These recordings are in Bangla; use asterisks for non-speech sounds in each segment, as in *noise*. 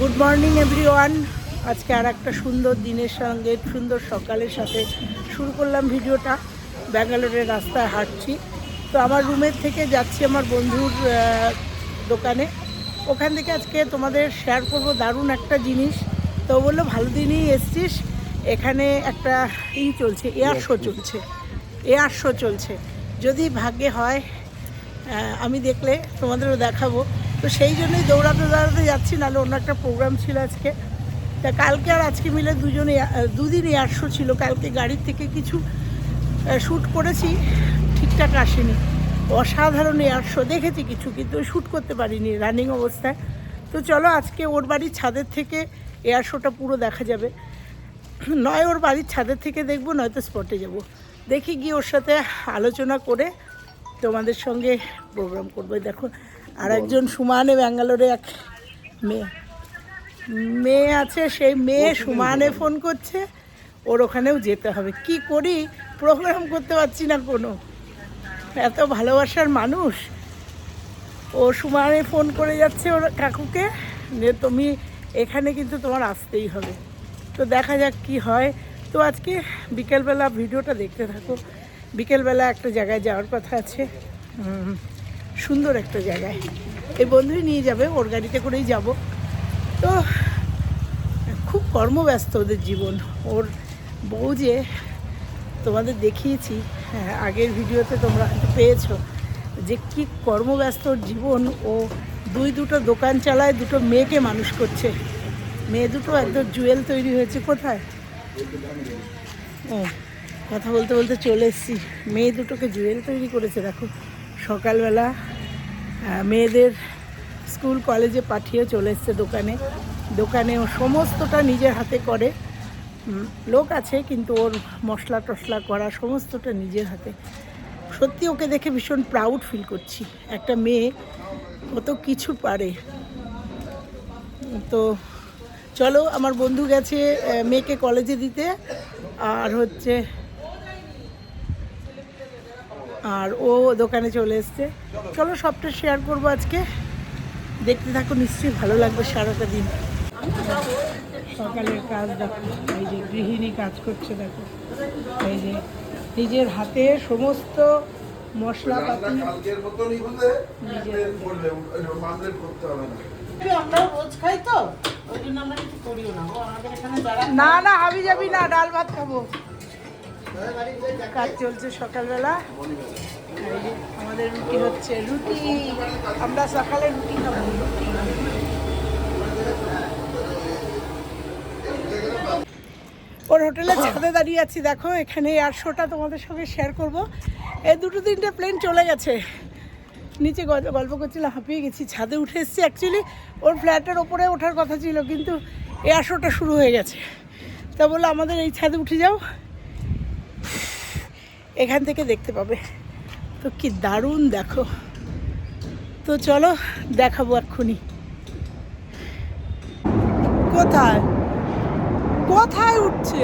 গুড মর্নিং এভরিওয়ান আজকে আর একটা সুন্দর দিনের সঙ্গে সুন্দর সকালের সাথে শুরু করলাম ভিডিওটা। ব্যাঙ্গালোরের রাস্তায় হাঁটছি। তো আমার রুমের থেকে যাচ্ছি আমার বন্ধুর দোকানে। ওখান থেকে আজকে তোমাদের শেয়ার করব দারুণ একটা জিনিস। তো বলল ভালো দিনই এসছিস। এখানে একটা ই চলছে এয়ার শো চলছে। এয়ার শো চলছে। যদি ভাগ্যে হয় আমি দেখলে তোমাদেরও দেখাবো। তো সেই জন্যই দৌড়াতে দৌড়াতে যাচ্ছি নাহলে অন্য একটা প্রোগ্রাম ছিল আজকে। তা কালকে আর আজকে মিলে দুজনে আহ, দুদিন এয়ারশো ছিল। কালকে গাড়ির থেকে কিছু শ্যুট করেছি ঠিকঠাক আসেনি। অসাধারণ এয়ারশো দেখেছি কিছু কিন্তু শ্যুট করতে পারিনি রানিং অবস্থায়। তো চলো আজকে ওর বাড়ির ছাদের থেকে এয়ার শোটা পুরো দেখা যাবে। নয় ওর বাড়ির ছাদের থেকে দেখব নয়তো স্পটে যাব। দেখি গিয়ে ওর সাথে আলোচনা করে তোমাদের সঙ্গে প্রোগ্রাম করব। দেখো আর একজন সুমানে ব্যাঙ্গালোরে এক মেয়ে। মেয়ে আছে সেই মেয়ে সুমানে ফোন করছে ওর ওখানেও যেতে হবে। কি করি? প্রোগ্রাম করতে পারছি না কোনো। এত ভালোবাসার মানুষ। ও সুমানে ফোন করে যাচ্ছে ওর কাকুকে যে তুমি এখানে কিন্তু তোমার আসতেই হবে। তো দেখা যাক কি হয়। তো আজকে বিকেলবেলা ভিডিওটা দেখতে থাকো। বিকেলবেলা একটা জায়গায় যাওয়ার কথা আছে। সুন্দর একটা জায়গায়। এই বন্ধুই নিয়ে যাবে ওর গাড়িতে করেই যাব। তো খুব কর্মব্যস্ত ওদের জীবন। ওর বউ যে তোমাদের দেখিয়েছি হ্যাঁ, আগের ভিডিওতে তোমরা হয়তো পেয়েছ যে কী কর্মব্যস্ত জীবন। ও দুই দুটো দোকান চালায় দুটো মেয়েকে মানুষ করছে। মেয়ে দুটো একদম জুয়েল তৈরি হয়েছে কোথায়? ও কথা বলতে বলতে চলে এসেছি। মেয়ে দুটোকে জুয়েল তৈরি করেছে দেখো। সকালবেলা মেয়েদের স্কুল, কলেজে পাঠিয়ে চলে এসছে দোকানে। দোকানে ও সমস্তটা নিজের হাতে করে। লোক আছে, কিন্তু ওর মশলা টশলা করা সমস্তটা নিজের হাতে। সত্যি ওকে দেখে ভীষণ প্রাউড ফিল করছি। একটা মেয়ে কত কিছু পারে। তো চলো, আমার বন্ধু গেছে মেয়েকে কলেজে দিতে। আর হচ্ছে আর ও দোকানে চলে এসছে। চলো সবটা শেয়ার করব আজকে। দেখতে থাকো নিশ্চয়ই ভালো লাগবে সারাটা দিন। সকালের কাজ দেখো এই যে গৃহিণী কাজ করছে দেখো। এই যে নিজের হাতে সমস্ত মশলাপাতি না। না। হাবি যাবি না ডাল ভাত খাব। কাজ চলছে সকালবেলা। আমাদের রুটি হচ্ছে রুটি। আমরা সকালে রুটি খাব। ওর হোটেলের ছাদে দাঁড়িয়ে আছি, দেখো, এখানে আর শোটা তোমাদের সঙ্গে শেয়ার করব। এই দুটো তিনটে প্লেন চলে গেছে। নিচে গল- গল্প করছিলাম, হাঁপিয়ে গেছি, ছাদে উঠে এসেছি। অ্যাকচুয়ালি ওর ফ্ল্যাটের ওপরে ওঠার কথা ছিল, কিন্তু এয়ার শোটা শুরু হয়ে গেছে। তা বলল, আমাদের এই ছাদে উঠে যাও। এখান থেকে দেখতে পাবে। তো কি দারুণ, দেখো। তো চলো দেখাবো এক্ষুনি। কোথায়? কোথায় উঠছে?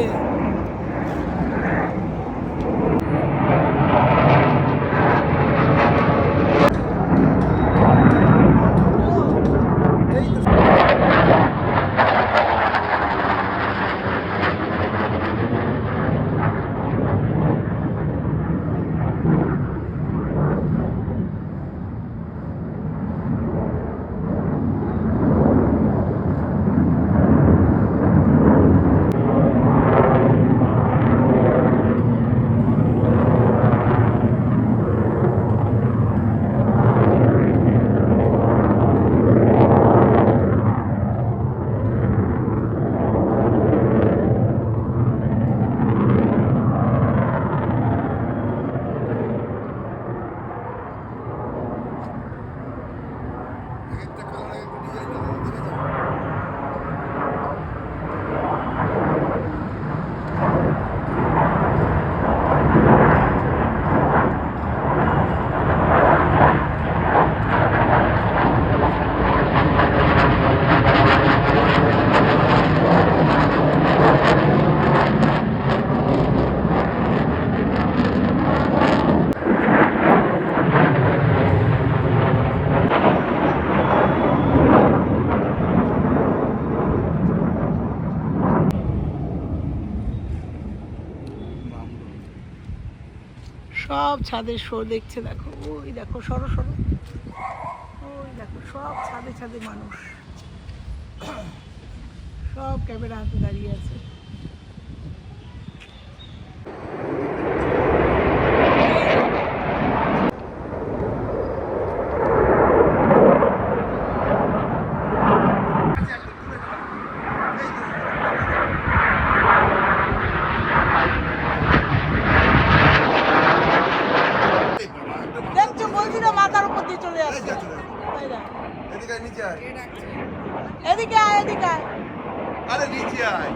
ছাদের শো দেখছে, দেখো। ওই দেখো, সরো সরো। ওই দেখো, সব ছাদে ছাদে মানুষ। সব ক্যামেরা হাতে দাঁড়িয়ে আছে দেখছ বলছি না মাথার উপর দিয়ে চলে যাচ্ছে এই দেখ। এদিকে আয়, নিচে আয় এদিকে আয় এদিকে আয় আরে নিচে আয়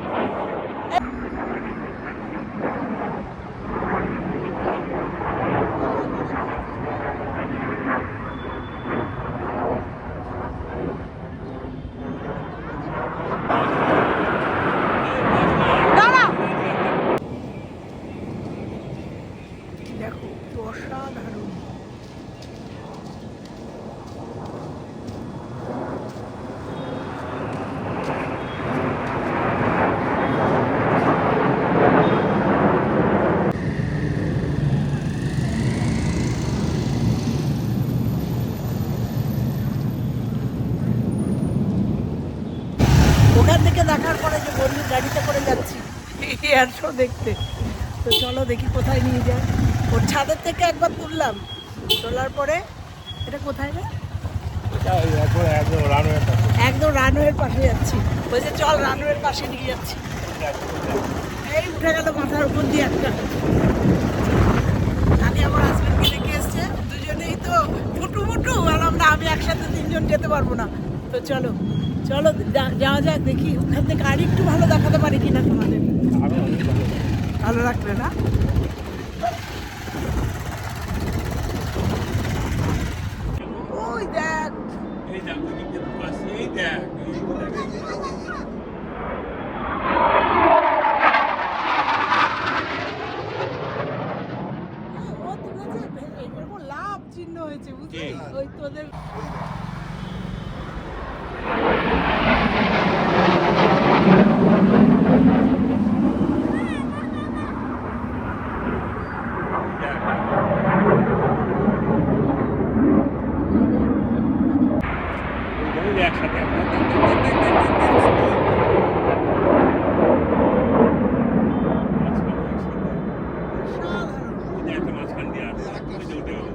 দাঁড়া দেখো কি অসাধারণ ওখান থেকে দেখার পরে যে বন্ধু গাড়িতে করে যাচ্ছি এয়ার শো দেখতে। তো চলো দেখি কোথায় নিয়ে যায়। ওর ছাদের থেকে একবার তুললাম। তোলার পরে, এটা কোথায় রে? একদম রানওয়ের পাশে যাচ্ছি। বলছে, চল রানওয়ের পাশে নিয়ে যাচ্ছি। এই উঠে গেল মাথার উপর দিয়ে একটা। আমি আমার হাজবেন্ডকে দেখে এসছে। দুজনেই তো ফুটু ফুটু আর আমরা আমি একসাথে তিনজন যেতে পারব না। তো চলো চলো যাওয়া যাক, দেখি। ওখান থেকে আর একটু ভালো দেখাতে পারি কিনা তোমাদের। ভালো লাগবে না? ওই দেখ। এই দেখ এই লাভ চিহ্ন হয়েছে বুঝলি? ওই তোদের একটা মাঝখান দিয়ে আর ওই যে উঠে গেল।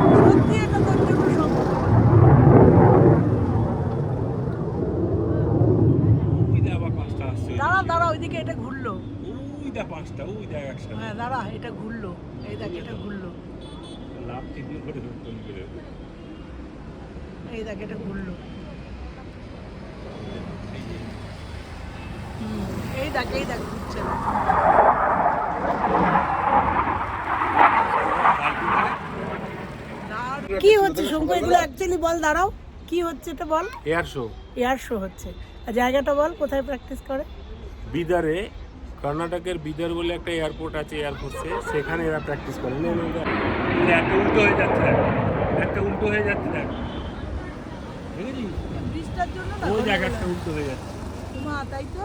ও সত্যি এটা তোর জন্য সম্ভব ওই দেখ আবার পাঁচটা আসছে। দাঁড়া দাঁড়া ওইদিকে এটা ঘুরলো ওই দেখ পাঁচটা, ওই দেখ একসাথে। হ্যাঁ দাঁড়া এটা ঘুরলো এই দেখ এটা ঘুরলো লাভ চিহ্ন করে ফোন করে। এই দেখ এটা ঘুরলো এই যে, দেখ এই দেখ ঘুরছে কি হচ্ছে শঙ্কু এগুলো অ্যাকচুয়ালি বল দাঁড়াও। কি হচ্ছে এটা বল? Air show. এয়ার শো হচ্ছে। আর জায়গাটা বল কোথায় প্র্যাকটিস করে? বিদারে কর্ণাটকের বিদার বলে একটা এয়ারপোর্ট আছে এয়ারফোর্সে সেখানে এরা প্র্যাকটিস করে। নে, একটা উল্টো হয়ে যাচ্ছে দেখ। একটা উল্টো হয়ে যাচ্ছে দেখ। ওই দেখ উল্টো হয়ে যাচ্ছে। মা তাই তো?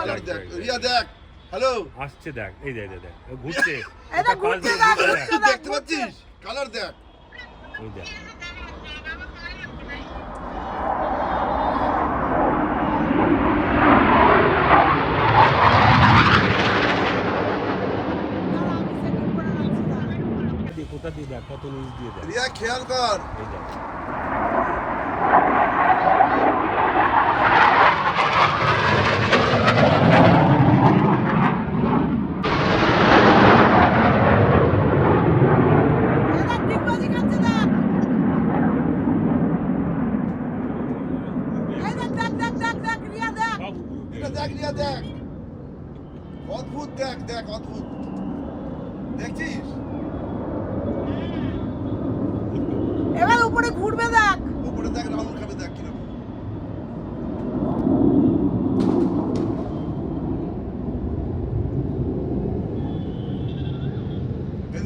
রিয়া রিয়াকে দেখ বলো কালার দেখ রিয়া দেখ হ্যালো আসছে দেখ এই দেখ দেখ দেখ ও ঘুরছে এই দেখ, ওটা পাশ ঘুরছে দিয়ে দেখ, ঘুরছে ঘুরছে। দেখ। দেখতে পাচ্ছিস কালার দেখ ওই দেখ দিয়ে কোথা দিয়ে দেখ কত নিচ দিয়ে দেখ রিয়া খেয়াল কর এই দেখ সব এটা দেখ রিয়া দেখ অদ্ভুত দেখ দেখ অদ্ভুত দেখছিস এবার উপরে ঘুরবে দেখ। উপরে দেখ রাউন্ড খাবে দেখ কীরকম।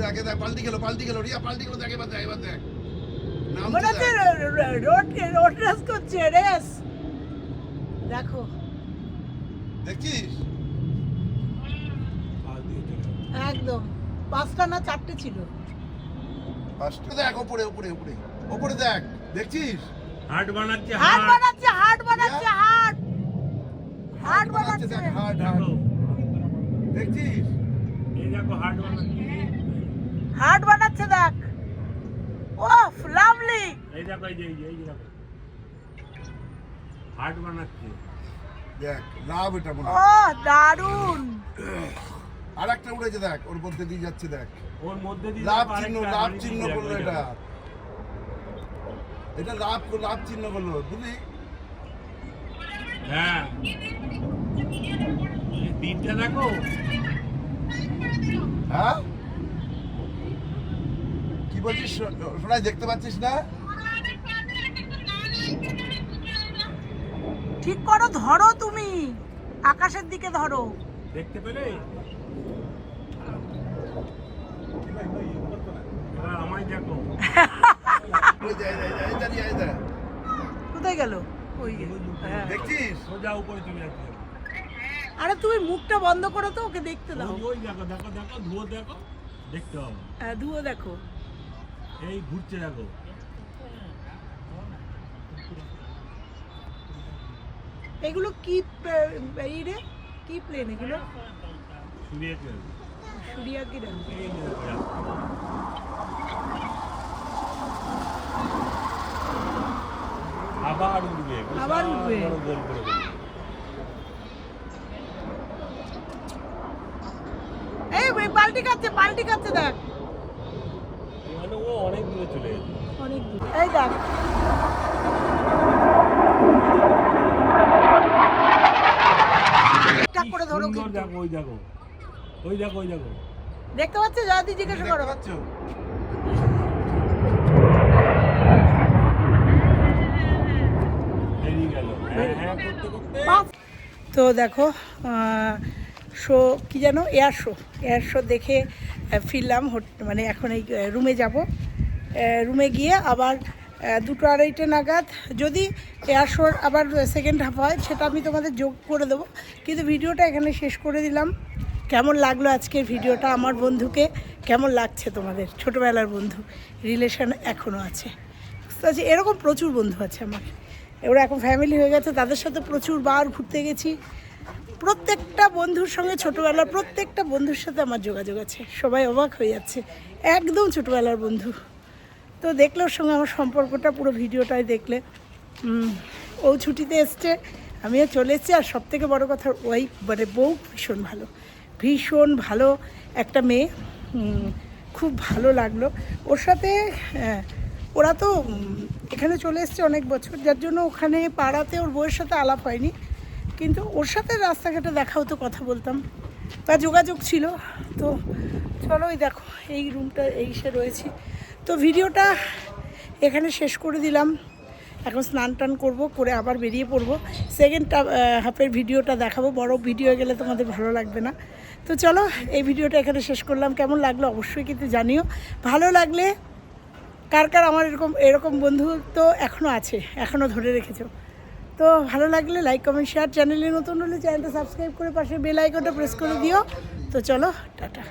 দেখ এই দেখ পাল্টি গেল পাল্টি গেল রিয়া পাল্টি গেল দেখ এবার দেখ এবার দেখ। নামতে মনে হচ্ছে রোড রোড রেস করছে রেস। দেখো। গেল। একদম। পাঁচটা না চারটে ছিল। ফার্স্ট দেখ উপরে উপরে উপরে উপরে দেখ দেখছিস? হাট বানাচ্ছে হাট হাট। বানাচ্ছে হাট বানাচ্ছে হাট। হাট বানাচ্ছে। দেখ হাট হাট। দেখছিস? এই দেখো হাট বানাচ্ছে। হাট বানাচ্ছে দেখ। ওফ লাভলি। এই দেখো এই যে এই যে দেখো। হাট বানাচ্ছে। দেখ লাভ এটা মনে ও দারুণ আর একটা উড়েছে দেখ ওর মধ্যে দিয়ে যাচ্ছে দেখ। ওর মধ্যে দিয়ে লাভ দেখো চিহ্ন লাভ চিহ্ন করল এটা। এটা লাভ লাভ চিহ্ন করল বুঝলি? হ্যাঁ। দিনটা দেখো। হ্যাঁ? কি বলছিস? শোনাই দেখতে পাচ্ছিস না? ঠিক করো ধরো তুমি। আকাশের দিকে ধরো। দেখতে পেলে? আমায় দেখো। *laughs* কোথায় গেল? ওই হ্যাঁ। দেখছিস? সোজা উপরে যাচ্ছে। আরে তুমি মুখটা বন্ধ করো তো ওকে দেখতে দাও। ওই- দেখো দেখো দেখো ধুয়ো দেখো দেখতে হবে। হ্যাঁ ধুয়ো দেখো। এই ঘুরছে দেখো। এগুলো কি এই রে? কি প্লেন এগুলো? সুরিয়া কিরণ এই যে দেখো যাচ্ছে। আবার উঠবে আবার উঠবে। গোল করে এই ওই পাল্টি খাচ্ছে পাল্টি খাচ্ছে দেখ মানে ও অনেক দূরে চলে গেছে অনেক দূর এই দেখ করে ধরো কিন্তু দেখো ওই দেখো ওই দেখো ওই দেখো দেখতে পাচ্ছ যদি জিজ্ঞাসা করো দেখতে পাচ্ছ বেরিয়ে গেল হ্যাঁ হ্যাঁ করতে করতে বাস। তো দেখো শো, কি যেন এয়ার শো এয়ার শো দেখে ফিরলাম মানে এখন এই রুমে যাব। রুমে গিয়ে আবার দুটো আড়াইটে নাগাদ যদি এয়ার শোর আবার সেকেন্ড হাফ হয়, সেটা আমি তোমাদের যোগ করে দেবো। কিন্তু ভিডিওটা এখানে শেষ করে দিলাম। কেমন লাগল আজকের ভিডিওটা আমার বন্ধুকে? কেমন লাগছে তোমাদের? ছোটোবেলার বন্ধু রিলেশন এখনও আছে। বুঝতে পারছি এরকম প্রচুর বন্ধু আছে আমার। ওরা এখন ফ্যামিলি হয়ে গেছে তাদের সাথে প্রচুর বার ঘুরতে গেছি। প্রত্যেকটা বন্ধুর সঙ্গে ছোটোবেলার প্রত্যেকটা বন্ধুর সাথে আমার যোগাযোগ আছে। সবাই অবাক হয়ে যাচ্ছে। একদম ছোটোবেলার বন্ধু। তো দেখলে ওর সঙ্গে আমার সম্পর্কটা পুরো ভিডিওটাই দেখলে। ও ছুটিতে এসছে আমিও চলে এসেছি। আর সব থেকে বড়ো কথা ওই মানে বউ ভীষণ ভালো। ভীষণ ভালো একটা মেয়ে। খুব ভালো লাগল। ওর সাথে হ্যাঁ, ওরা তো এখানে চলে এসছে অনেক বছর, যার জন্য ওখানে পাড়াতে ওর বউয়ের সাথে আলাপ হয়নি। কিন্তু ওর সাথে রাস্তাঘাটে দেখা হতো, কথা বলতাম। তা যোগাযোগ ছিল। তো চলো ওই দেখো, এই রুমটা, এই সে রয়েছি। তো ভিডিওটা এখানে শেষ করে দিলাম। এখন স্নান টান করব, করে আবার বেরিয়ে পড়ব। সেকেন্ড হাফের ভিডিওটা দেখাবো। বড় ভিডিও গেলে তোমাদের ভালো লাগবে না। তো চলো, এই ভিডিওটা এখানে শেষ করলাম। কেমন লাগল অবশ্যই কিন্তু জানিও। ভালো লাগলে কার কার আমার এরকম এরকম বন্ধু তো এখনও আছে এখনও ধরে রেখেছো। তো ভালো লাগলে লাইক কমেন্ট শেয়ার চ্যানেলে নতুন হলে চ্যানেলটা সাবস্ক্রাইব করে পাশে বেল আইকনটা প্রেস করে দিও। তো চলো, টাটা।